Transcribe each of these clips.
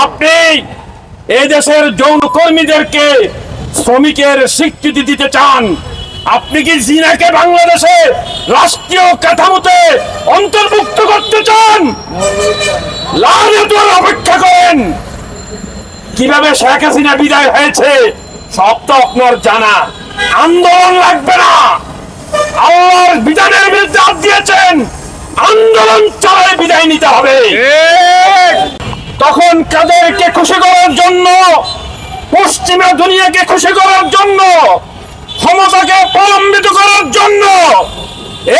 আপনি এই দেশের যৌন কর্মীদেরকে শ্রমিকের স্বীকৃতি দিতে চান, আপনি কি জিনাকে বাংলাদেশে রাষ্ট্রীয় কাঠামোতে অন্তর্ভুক্ত করতে চান? অপেক্ষা করেন। কীভাবে শেখ হাসিনা বিদায় হয়েছে, সব তো আপনার জানা। আন্দোলন লাগবে না। আল্লাহর বিধানের বিরুদ্ধে দিয়েছেন, আন্দোলন চালায় বিদায় নিতে হবে। তখন কাদেরকে খুশি করার জন্য, পশ্চিমা দুনিয়াকে খুশি করার জন্য, ক্ষমতাকে প্রলম্বিত করার জন্য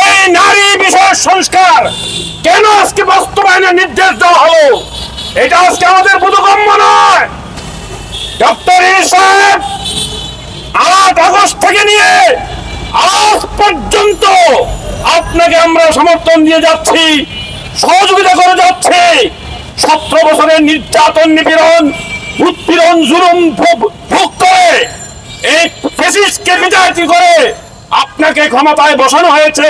এই নারী বিষয় সংস্কার কেন আজকে বাস্তবায়নের নির্দেশ দেওয়া হলো? এটা আজকে আমাদের বোধগম্য নয়। ডক্টর সাহেব আট আগস্ট থেকে নিয়ে আজ পর্যন্ত আপনাকে আমরা সমর্থন দিয়ে যাচ্ছি, সহযোগিতা করে যাচ্ছে। সতেরো বছরের নির্যাতন নিপীড়ন, উৎপীড়ন, জুলুম ভোগ করে। এই ফেসিসকে বিদায়তি করে আপনাকে ক্ষমতায় বসানো হয়েছে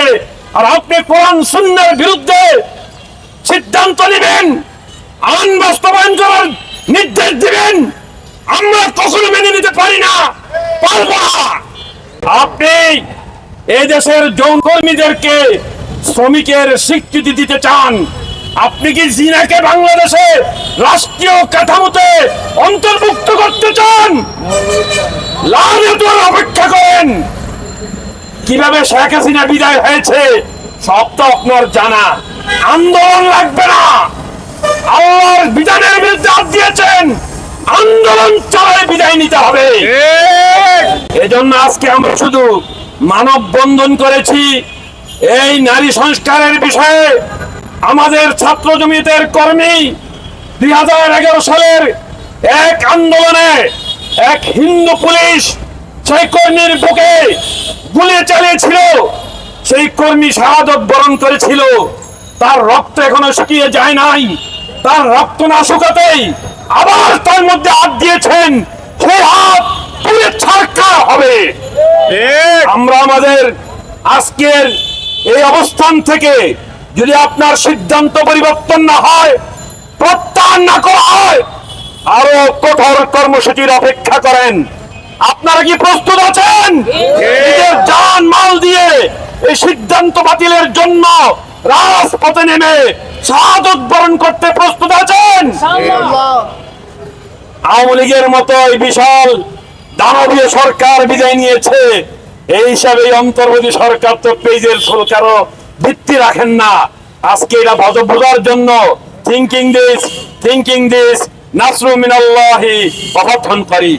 আর আপনি কোরআন শূন্যের বিরুদ্ধে সিদ্ধান্ত নেবেন, আইন বাস্তবায়ন করার নির্দেশ দিবেন। আমরা কখনো মেনে নিতে পারি না, পারব আপনি এই দেশের যৌন কর্মীদেরকে শ্রমিকের স্বীকৃতি দিতে চান আপনি কি জিনাকে বাংলাদেশে রাষ্ট্রীয় কাঠামোতে অন্তর্ভুক্ত করতে চান? লালনের অপেক্ষা করেন। কীভাবে শেখ হাসিনা বিদায় হয়েছে সব তো আপনার জানা। আন্দোলন লাগবে না। আল্লাহর বিধানের বিরুদ্ধে হাত দিয়েছেন। আন্দোলন চালায় বিদায় নিতে হবে। এজন্য আজকে আমরা শুধু মানব বন্ধন করেছি। এই নারী সংস্কারের বিষয়ে আমাদের ছাত্র জমিতের কর্মী দুই হাজার এগারো সালের এক আন্দোলনে এক হিন্দু পুলিশ সেই কর্মীর বুকে গুলি চালিয়েছিল। সেই কর্মী শাহাদত বরণ করেছিল। তার রক্ত এখনও শুকিয়ে যায় নাই। তার রক্ত না শুকাতেই আবার তার মধ্যে হাত দিয়েছেন। সেই হাত পুড়ে ছাড়কা হবে। আমরা আমাদের আজকের এই অবস্থান থেকে যদি আপনার সিদ্ধান্ত পরিবর্তন না হয় প্রত্যাহার না করা হয় আরও কঠোর কর্মসূচির অপেক্ষা করেন। আপনারা কি প্রস্তুত আছেন? নিজের জান মাল দিয়ে এই সিদ্ধান্ত বাতিলের জন্য রাজপথে নেমে শাহাদত বরণ করতে প্রস্তুত আছেন? আওয়ামী লীগের মতো এই বিশাল দানবীয় সরকার বিদায় নিয়েছে। এই হিসাবে অন্তর্বর্তী সরকার তো পেজের সরকারও ভিত্তি রাখেন না। আজকে এটা বোঝার জন্য থিঙ্কিং দিস থিঙ্কিং দিস নাসরু মিনাল্লাহি করি